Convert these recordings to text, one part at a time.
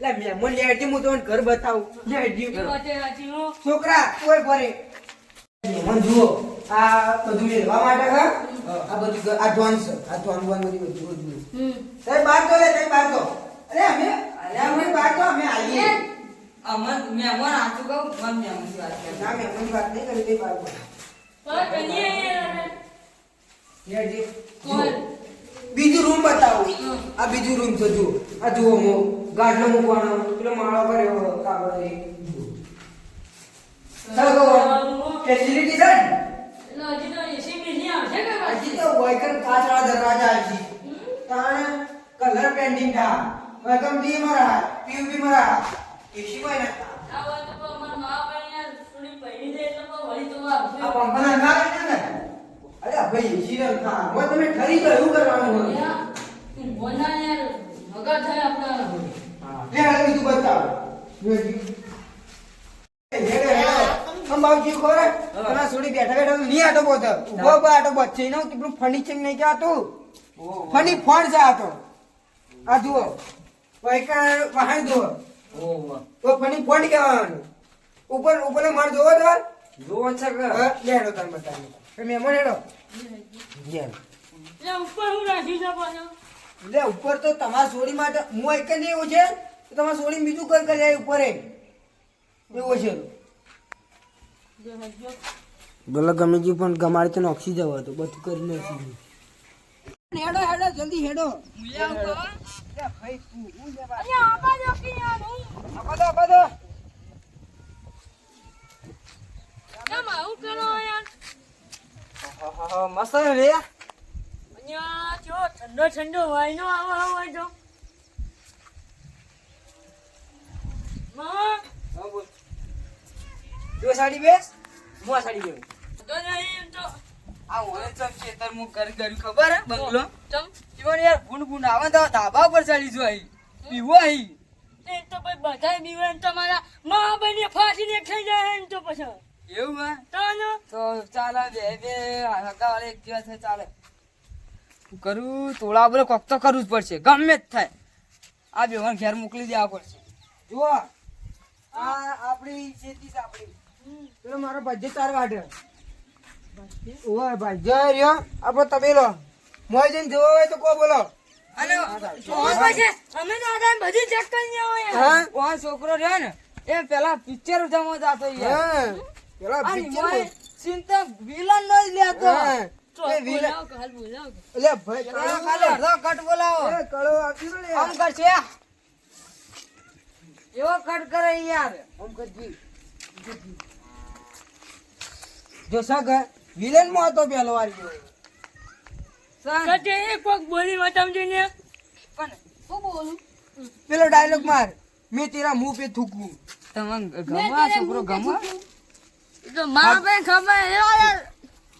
લે મહેમાન લે હું તમને ઘર બતાવું. છોકરા કોઈ ભરે. મહેમાન જુઓ આ બધું લેવા માટે હા? આ બધું ઘર- આ ધોન છે. આ બધી હમ. સાહેબ બાર તો લે બાર તો. અરે અમે અરે અમે બાર તો અમે આવીએ. અમન મહેમાન આચું કહું મન મહેમાનની વાત કરે. ના વાત નહીં કરી બાર તો. કોણ? બીજું રૂમ બતાવો. આ બીજું રૂમ તો જુઓ. આ જુઓ હું ગાડલો મૂકવાનો પેલો માળો કર્યો કાગળ એ. ફેસિલિટી છે હજી તો એસી બીજી આવશે કે પાછી? હજી તો દરવાજા આવી તાણ કલર પેન્ટિંગ થા વેલકમ ડી મરા પીયુપી મરા એસી કોઈ ના. આ વાત તો અમારા મા બાપાને થોડી પૈડી દે એટલે તો વળી તો આ પંખા ના. અરે ભાઈ એસી ના થા હવે તમે ઠરી ગયો એવું કરવાનું હોય. યાર, થાય આપણા. લે હવે બીજું બતાવો. હેડે હેડે આમ બાબુજી ખોરે તને છોડી બેઠા બેઠા નહીં આટો બોત ઊભો ઊભો આટો બોત છે એનો ફર્નિચર નહીં કહેવાતું? ઓહો. ફની ફોન છે આ તો. આ જુઓ. વાયકર વાહન જુઓ. તો ફની ફોન કહેવાનું. ઉપર ઉપર માર જોવો તો જોવો છે કે? હા, લે હેડો તમે બતાવી એ મહેમાન લે. ઉપર હું રાખી લે ઉપર તો તમારા છોડી માટે હું એક નહીં એવું છે? તો તમારા સોડી બીજું કઈ કરી જાય ઉપર? એવું છે જો બોલો ગમે જે પણ ગમાડી તો ઓક્સી જવા તો બધું કરી નાખી હેડો હેડો જલ્દી હેડો? મસ્ત રે અહીંયા જો ઠંડો ઠંડો વાયનો આવો આવો જો સાડી બેસ હું આ સાડી બેસ તો તો આ ઓલે ચમ ખેતર મું કરી કર્યું ખબર હે બંગલો ચમ જીવન યાર ભૂંડ ભૂંડ આવે તો ધાબા પર ચડી જો આઈ પીવો આઈ એ તો ભાઈ બધાય બીવે તમારા મા બને ફાસીને ખાઈ જાય એમ તો પછી એવું હે તો તો ચાલે બે બે હગા એક દિવસ ચાલે હું કરું તોળા બોલે કોક તો કરવું જ પડશે ગમે જ થાય આ બેવાને ઘેર મોકલી દેવા પડશે. જુઓ. આ આપણી ખેતી છે આપણી. પેલો મારો ભાજ્ય ચાર વાટે ઓય ભાજ્ય રહ્યો આપણો તબેલો મોય જઈને જોવો હોય તો કો બોલો. અને ઓય પછી? અમે તો આદા બધી ચેક કરી આવો યાર હા? ઓન છોકરો રહ્યો ને એ પેલા પિક્ચર જમવા જતો પેલા. ચિંતા વિલન નો જ લેતો એટલે ભાઈ કટ બોલાવો. કળો આમ કરશે એવો કટ કરે યાર. ઓમ કજી જો સગ વિલનમાં હતો પેલો વાર ગયો. સર તો તે એક કોક બોલી બતાવજો ને પણ શું બોલું? પેલો ડાયલોગ માર. મેં તેરા મુંહ પે થૂકું તમને ગમા છોકરો ગમા તો મા બાપ ખબર યાર.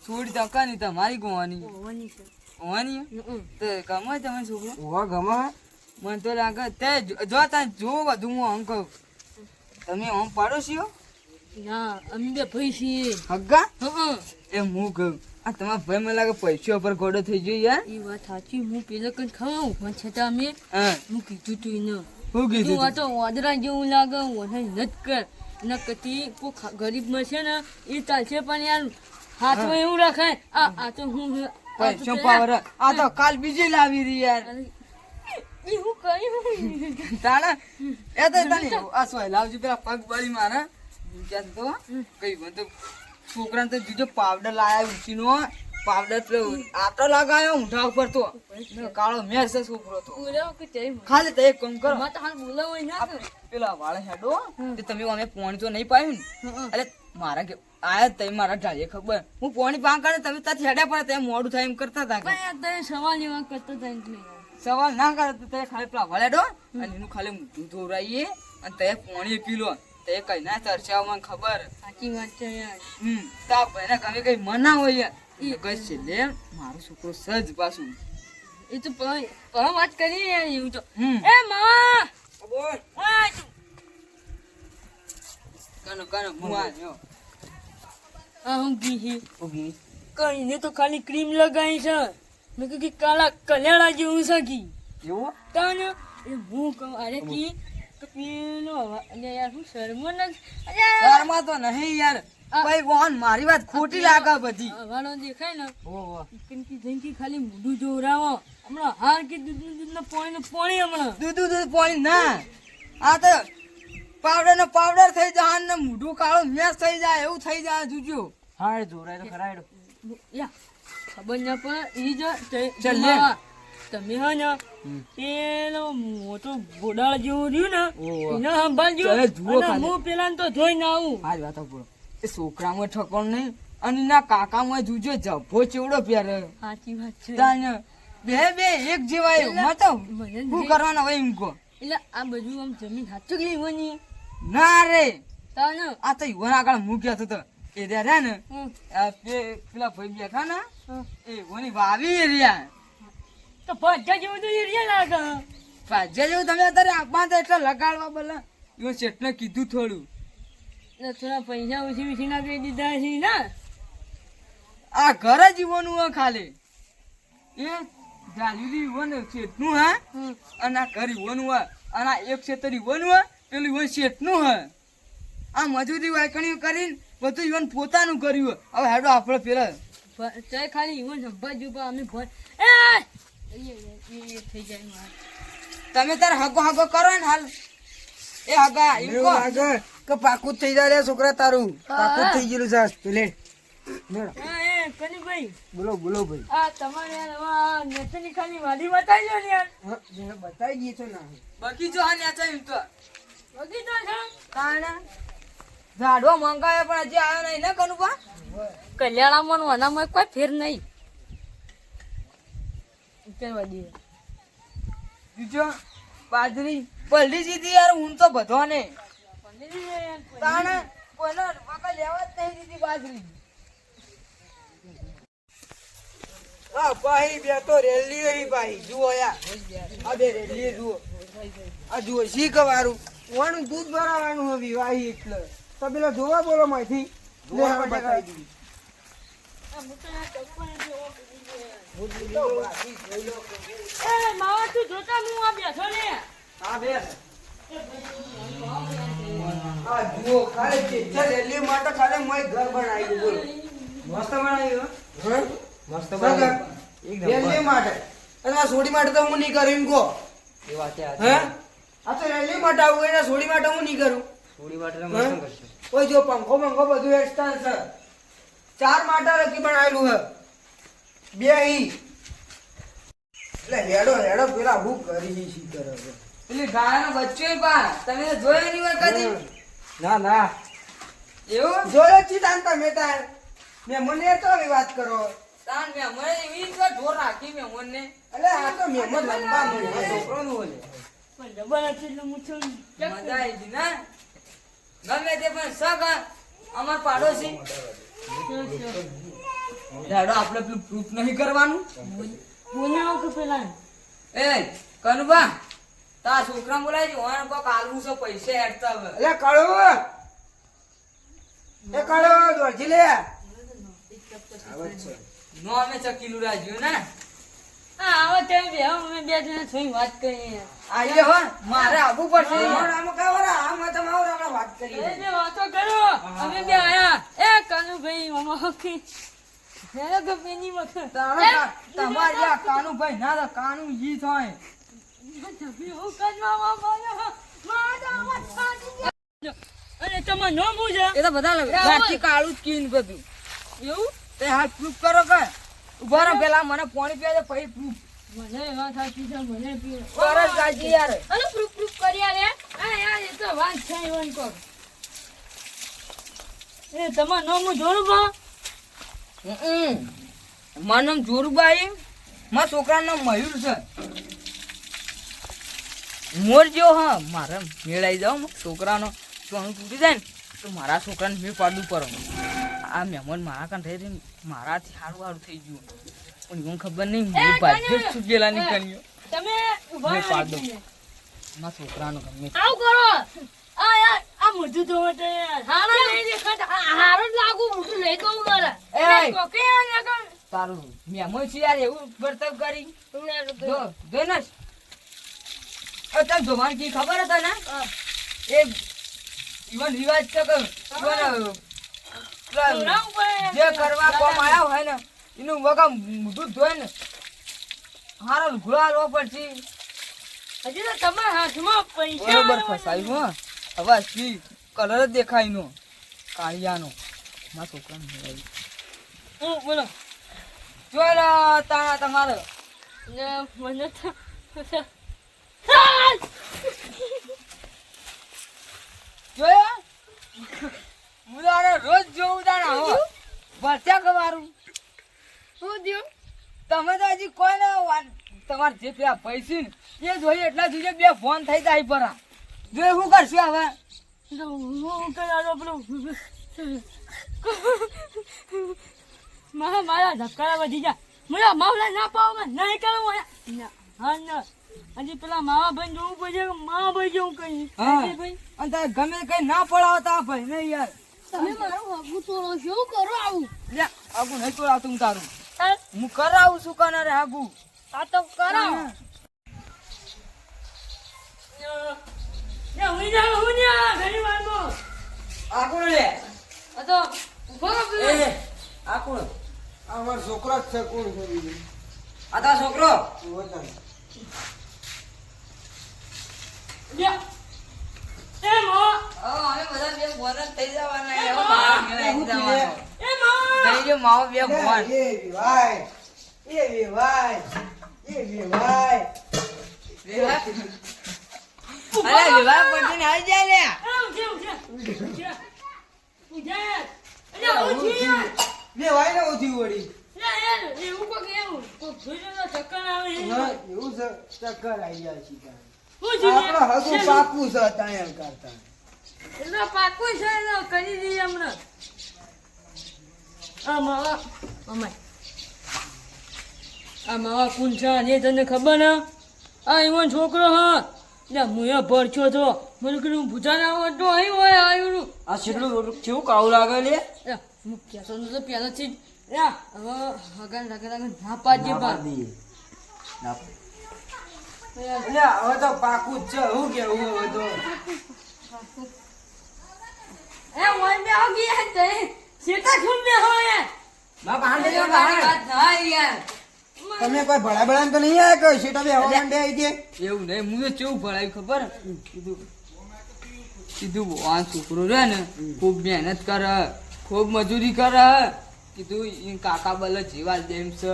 છોડી તકાની તમારી ગોવાની. ઓવાની છે. ઓવાની. તો ગમે તમે છોકરો? ઓવા ગમા મને તો લાગે તે જો- તને જો વધુ હું આમ કહું. તમે આમ પાડોશીઓ ના અમે બે ભાઈ છીએ. હગ્ગા એ હું કહું. આ તમારા ભાઈ મને લાગે પૈસા ઉપર ઘોડો થઈ ગયો યાર. એ વાત સાચી હું પેલો કઈ ખાઉં પણ છતાં અમે હું. કીધું તું એને. હું કીધું આ તો? વાદરા જેવું લાગે મને નત કર. ન કતી કો ગરીબ મળશે ને એ ચાલશે પણ યાર હાથમાં એવું રખાય આ આ તો હું તો પૈસો પાવર આ તો કાલ બીજી લાવી રહી યાર. અરે, ઈ હું એ તો તને આ સોય લાવજો પેલા પગ બળી મારે તો કઈ બધું છોકરાને તો બીજો પાવડર લાયા ઉછીનો પાવડર પેલો આટો લગાયો ઊંઠા ઉપર તો. કાળો મેસ છોકરો તો. તે ખાલી તો એક કામ કરો. માં હાલ બોલાવો ના પેલા વાળે હેડો તે તમે અમે પોણી તો નહીં પાયું ને. અરે મારા કે આયા તઈ મારા ઢાળીએ ખબર. હું પોણી પા કરે તમે તાથી હેડ્યા પડે તમે મોડું થાય એમ કરતા હતા સવાલ એવા કરતા હતા. સવાલ ના કરે તો તે ખાલી પેલા વળેડો અને એનું ખાલી મોઢું ધોવરાઈએ અને તે પોણી પી લો તે કઈ ના તરસ્યા મને ખબર. સાચી વાત છે યાર. હમ તા ભાઈને કમે કઈ મના હોય યાર. એ કઈ છે લે મારો છોકરો સજ પાછું. એ તો પણ પણ વાત કરી યાર એવું તો. એ મા! બોલ. આ તું. કનો કનો હું જો. આ હું ગઈ કઈ ને તો ખાલી ક્રીમ લગાવી છે. મેં કીધું કે કાલા કલ્યાણા જેવું સગી એવું? તાને એ હું કહું અરે કી પેલો યાર હું શરમો ન અલ્યા તો નહીં યાર. ભાઈ વહન મારી વાત ખોટી લાગે બધી. હવાનો દેખાય ને ઓહો. કિંકી જિંકી ખાલી મોઢું જોવરાવો. હમણાં હાર કે દૂધ દૂધ ને પાણી પાણી હમણાં. દૂધ દૂધ પાણી ના. આ તો પાવડર ને પાવડર થઈ જાય ને મોઢું કાળું મેસ થઈ જાય એવું થઈ જાય જોજો હા જોરાય તો યા. ખબર ના પડે. ઈ જો તે- તમે હા ને પેલો મોટો ગોડાળ જેવું રહ્યું ને એને સંભાળજો. હું પેલા તો જોઈને આવું. આજ વાત બોલો એ છોકરામાં ઠકોણ નહીં અને ના કાકામાં જુજો જભો ચેવડો પહેરે સાચી વાત છે. તાને બે બે એક જેવા એવું મત તો કરવાનો હોય એમ કો એટલે આ બધું આમ જમીન હાચું લેવાની ના રે. તાને. આ તો યુવાન આગળ મૂક્યા હતો એ રહ્યા ને પેલા ભાઈ બેઠા ને એ ઓની વાવી એરિયા તો ભજ્જા જેવું તો એરિયા લાગે ભાજ્યા જેવું તમે અત્યારે આપવા એટલે લગાડવા બોલે. એવું શેઠને કીધું થોડું. થોડા પૈસા ઓછી ઓછી ના કહી દીધા છે ને? આ ઘર જ યુવાનું હોય ખાલી. એ જાજુદી યુવાન શેઠનું હા? અને આ ઘર ઈવોનું હોય. અને આ એક ક્ષેત્ર ઈવોનું હોય પેલું હોય શેઠનું હોય. આ મજૂરી વાયકણીઓ કરીને બધું ઈવન પોતાનું કર્યું હવે હેડો આપણે પેલા ચાય ખાલી ઈવન સંભાળજો પણ અમે ભણ એ! થઈ જાય તમે તારે હગો હગો કરો ને હાલ. એ હગા ઈકો હગો કે. પાકું થઈ જાય રે છોકરા તારું. પાકું થઈ ગયેલું છે પેલે કનીભાઈ બોલો બોલો ભાઈ. આ તમારે યાર આ ખાલી વાડી બતાવી દો ને યાર. હા, બતાવી દઈએ છો ના. જો હા નેચા એમ તો. છે? કારણે ઝાડવા મંગાવ્યા પણ હજી આવ્યો નહીં ને કનુભા? કલ્યાણામાં વનામાં કોઈ ફેર નહીં. ઉતરવા દઈએ. બીજો બાજરી. પલ્લી સીધી યાર હું તો બધો તાણે કોઈનો વાંકા લેવા જ નહીં દીધી બાજરી. હા, ભાઈ, બે તો રેલી રહી, ભાઈ. જુઓ યાર. આ બે રેલી, જુઓ. આ જુઓ શી કવારું વાનું દૂધ ભરાવાનું હવે, વાહી એટલે. તો પેલો જોવા બોલો માંથી લે હવે બતાવી દીધી. એ માવા તું જોતા હું આ બેઠો ને. હા બે હા જુઓ ખાલી પિક્ચર માટે ખાલી મોય ઘર બનાવ્યું બોલો. મસ્ત બનાવ્યું હા. મસ્ત બનાવ્યું. માટે. અને આ સોડી માટે તો હું નહીં કરું એમ કહો. એ વાત હે? આ તો રેલી માટે આવું એને સોડી માટે હું નહીં કરું. થોડી વાર હે? ઓય જો પંખો મંખો બધું એક્સ્ટ્રા છે ચાર માટા લખી બનાવેલું હે. બે અહીં એટલે હેડો હેડો પેલા હું કરી શી કરે પેલી ગાયનો બચ્ચો પા તમે જોયો નહીં હોય કદી? ના ના. એવું? જોયો છી તાન તમે તાર. મેં મને તો વાત કરો. તાન મેં મને એવી તો ઢોર રાખી મેં મને એટલે આ તો મેમો લંબા મને છોકરો નું બોલે. પણ જબર એટલે હું મજા આવી ગઈ ને? ગમે તે પણ સગ અમાર પાડોશી. દાડો આપણે પેલું પ્રૂફ નહીં કરવાનું. બોલાવો કે પેલા. એ કનુભા તા છોકરા બોલાય છે ઓન કોક આલવું છે પૈસે હેડતા હવે. એટલે કળો. એ કળો દોરજી લે. આવે છે નો અમે ચકીલું રાખ્યું ને? આવો તમે બે અમે બે જણા થોડી વાત કરીએ. આઈએ હો મારે આવવું પડશે. આમ કાવરા આમ તમે આવો આપણે વાત કરીએ. બે વાતો કરો. અમે બે આયા. એ કાનુભાઈ મામા હકી હેલો ગપેની વખત તારે તમારે આ કાનુભાઈ ના તો કાનુ ઈ થાય. અને તમાર નામ શું છે એ તો બધા. રાતી કાળું જ કીન બધું. એવું? તે હાલ પ્રૂફ કરો કે? ઊભા રહો પેલા મને પાણી પીવા દે પછી મને વાત સાચી છે મને પી પરત ગાજી યાર. અરે પ્રૂફ પ્રૂફ કરી આલે. આ યાર એ તો વાત છે ઈવન કો એ તમાર નામ હું જોડું બા હમ. મારું નામ જોરુબાઈ. મારા છોકરાનું નામ મયુર છે. મોર જો હા મારે મેળાઈ જાવ છોકરાનો સોનું તૂટી જાય ને તો મારા છોકરાને મેં પાડવું પડે આ મહેમાન મારા કાન થઈ રહીને મારાથી સારું સારું થઈ ગયું. પણ એવું ખબર નહીં એ, હું ભાગ્ય જ છૂટેલા નીકળ્યો તમે ઊભા મેં પાડ દઉં. છોકરાનો ગમે. આવ કરો. આ યાર આ મોઢું તો યાર. હારો નહીં દેખાતા હારો લાગુ મોઢું લઈ દઉં મારા એ કોકે તારું મહેમાન છે યાર એવું વર્તવ કરી. જો જો ને. જોવાનું કી ખબર હતા ને? એ ઈવન રિવાજ છે કે ઈવન, પેલા છોકરાઓ પણ જે કરવા કોમ આવ્યા હોય ને એનું વગમ મોઢું ધોઈ ને હારો લુગડો આલવો પડશે. હજી તો તમારા હાથમાં પૈસા બરોબર ફસાયું હા હવે અસલી કલર જ દેખાય નો કાળિયાનો. મારા છોકરા ને હું બોલો. ચાલો તાણા તમારો. ને મને તો જોયા હું તો આને રોજ જોઉં તાણા હો ભરત્યા કવારું શું થયું તમે તો હજી કોઈ ના વાન- તમારે જે પેલા પૈસી ને એ જોઈએ એટલા જોઈએ બે ફોન થઈ જાય પર. જોઈ શું કરશું હવે? હું કરાલો પેલું મારા મારા ધબકારા વધી જા મારા માવલા ના પાવ નહીં કરું હા ના. હજી પેલા મામા ભાઈ જોવું પડશે મામા ભાઈ જેવું કઈ. ભાઈ? અને તારે ગમે કઈ ના પડાવતા ભાઈ ને યાર. તમે મારું હગું તોડો શું કરો આવું. લે આગુ નહીં તોડાવતું હું તારું. હું કરાવું છું કનારે આગુ આ તો કરો. ને હું જા હું જા ઘણી વારમાં. આગુ લે. આ તો ઊભો રહો પેલા. આગુ આ મારો છોકરો જ છે કોણ છે? આ તારો છોકરો. એ મો. હવે બધા બે ફોન થઈ જવાના એ માં. મારા. એ થઈ ગયો માવો બે ફોન એ વિવાય એ વિવાય ચક્કર આવે જાય આપણો યાર? હગું? પાકું છે ત્યાં કરતા. એટલે પાકું છે કરી દઈએ હમણાં. આમાં અમાય આ માવા કોણ છે એ તને ખબર ના? આ એવો છોકરો હા. ને મુયા ભરચો તો મને કીધું ભૂતા ના હોય અહીં હોય આવ્યું આ કેટલું કેવું કાવું લાગે લે? હું કહેતો નતો પહેલાથી જ હવે હગન રાખે રાખે ના પાડજે બા હવે તો પાકું જ છે હું કેવું હવે તો? એ વન બે આવ ગયા તે. યાર. તમે કોઈ ભળા ભળા તો નહીં આવ્યા કે શેટા બે હવા માંડે આવી દે એવું નહીં હું તો કેવું ભળાયું ખબર? કીધું કીધું આ છોકરો રે ને ખૂબ મહેનત કરે ખૂબ મજૂરી કરે. કીધું કાકા બલે જીવાલ જેમ છે.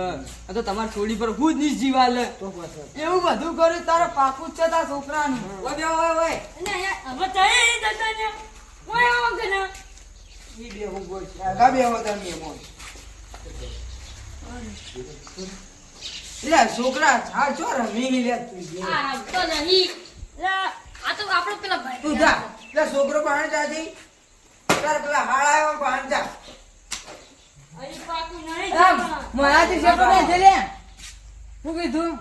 તો તમારી છોડી પર હું જ નહીં જીવાલ. તો એવું બધું કર્યું તારા પાકું જ છે તારા છોકરાનું. ઓય બે ઓય ઓય. હવે તઈ જતા ને. ઓય ઓય ના ઈ બે હું બોલ આગા બે હો તમે એમાં એટલે છોકરા આ છો રમી લે તું આ તો નહીં. લે આ તો આપણો પેલા ભાઈ તું જા. લે છોકરો બહાર જાતી તાર પેલા હાળ આવ્યો બહાર જા. અરે પાકું નહીં. મારાથી છોકરો નહીં છે લે. શું કીધું?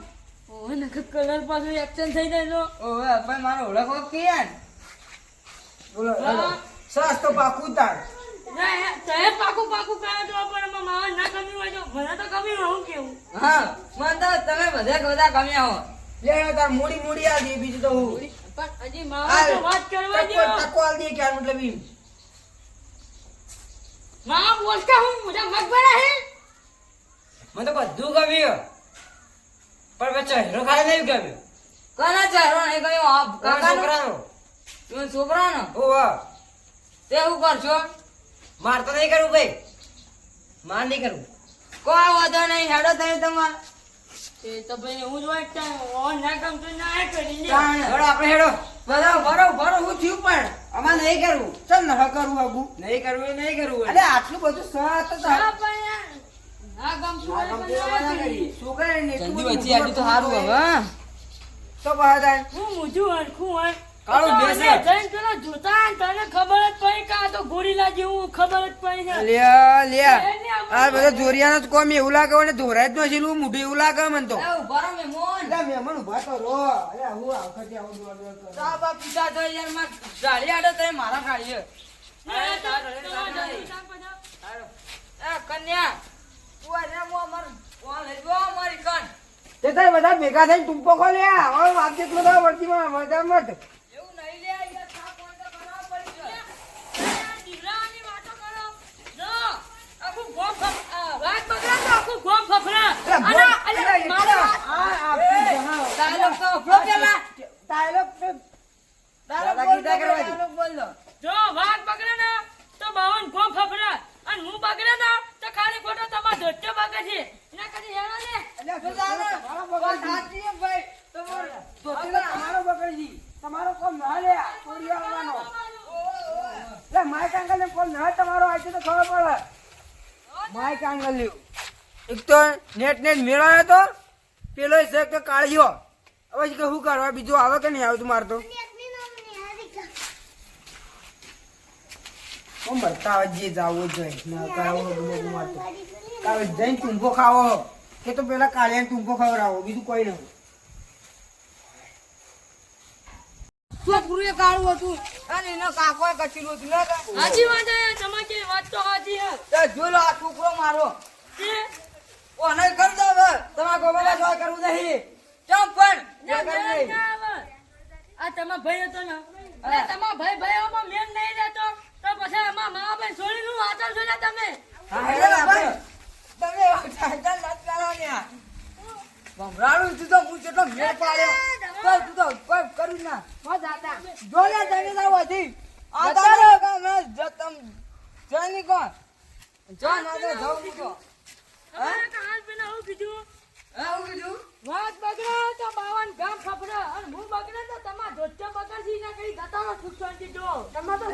ઓય નખ કલર પાછું એક્શન થઈ જાય તો. પણ મારો ઓળખો કે બોલો હા. તો પાકું તાર ના યાર, પાકું પાકું કરે તો પણ એમાં ના ગમ્યું હોય તો મને તો ગમ્યું હોય, હું કેવું? હા મને તો તમે બધા બધા ગમ્યા હો. લે તાર મોડી મોડી આ દે બીજું તો હું. પણ હજી માવા તો વાત કરવા ટકો દો આલ દે કે મતલબ ઈ. બોલતા હું હે? મને તો બધું ગમ્યું. પણ મેં ચહેરો ખાલી નહીં ગમ્યો. કોના ચહેરો નહીં ગયો આ કાકાનો? છોકરાનો. તું છોકરાનો? ઓવા તે શું કરશો? માર તો નહીં કરવું ભાઈ. માર નહીં કરવું કોઈ વાંધો નહીં હેડો તમે તમારે. એ તો ભાઈ હું જ વાંચતા ઓન ના ગમતું ના કરી લે. હેડો આપણે હેડો. બધા ભરો ભરો હું થયું પણ. અમાર નહીં કરવું ચલ ન કરવું આગુ નહીં કરવું નહીં કરવું અરે આટલું બધું સાત તો ના કરી. વચ્ચે આટલું તો સારું હવે તો બહાર હું મૂંઝું હરખું હોય. કાળું બેસે. જઈને પેલો જોતા તને ખબર જ પડી કે આ તો ગોરીલા જેવું ખબર જ પડી ને લ્યા લ્યા આ બધા જોરિયાનો જ કોમ એવું લાગે ને ધોરાય જ નથી એટલું મોઢું એવું લાગે મને તો. એ ઊભા રહો મેમોન ઊભા તો રહો. અરે હું આ આવું બા પીતા તો યારમાં ગાડી આડો તો મારા ગાડી પછી. હાલો. એ કન્યા તું મો અમાર કોણ લઈ જો અમારી કન તે તારે બધા ભેગા થઈને ટૂંપો ખોલે હવે વાત જેટલો થાય વર્તીમાં મજા મત એવું નહીં લે યાર થાક હોય તો બનાવવા પડી જાય. આ દીકરાની વાતો કરો. જો, આખું ગોમ ફફ- આ વાત બગડે તો આખું ગોમ ફફડા. અને અલ્યા, મારે આ ડાયલોગ તો અફરો પેલા ડાયલોગ ડાયલોગ બોલ દો, ડાયલોગ બોલ. જો વાત બગડે ને તો બાવન ગોમ ફફરા અને હું બગડે ને તો ખાલી ખોટો તમાર ધોત્યો બગડે છે. એના કદી હેરો ને. ચાલે. સાચી ભાઈ. તમારે ધોતીલા તમારો બગડજી. તમારો કોમ ના લે ચોરી આવવાનો લે માઈક આંગલ ને કોમ ના તમારો આજે તો ખબર પડે માઈક આંગલ લ્યો એક તો નેટ નેટ મેળવ્યો તો પેલો છે કે કાળિયો. હવે કે શું કરવા બીજું આવે કે નહીં આવતું મારતો બતાવે જે જાવું કાલે જઈને ટૂંકો ખાવો. કે તો પેલા કાળિયાને ટૂંકો ખવડાવો બીજું કોઈ નહીં. એ કાળું હતું. અને એનો કાકો એ હતું. લે વાત તમારી વાત તો સાચી જો આ છોકરો મારો. ઓને કર દો હવે. તમારા જોવા કરવું નહીં. ચમ પણ? ના, નહીં. આ તમારો ભાઈ હતો ને. અરે તમારા ભાઈ ભાઈઓમાં મેન નહીં રહેતો. તો પછી એમાં મા બાપ છોડીનું વાંચો છો ને તમે? હા, હેડો ભાઈ. તમે એવા ચાંચા કરો ને ભમરાડું તું તો હું જેટલો મેળ પાડ્યો. તું તો કોઈ કરું ના. જો લે જઈને જાવ હજી. આ તારો કામ જો તમ જો ના તો. હું કીધું? હા હું કીધું? વાત બગડે તો બાવન ગામ ખબર અને હું બગડે તો તમારા ધોત્યો બગડશી ને કઈ જતા સુખ શાંતિ જો. તમે તો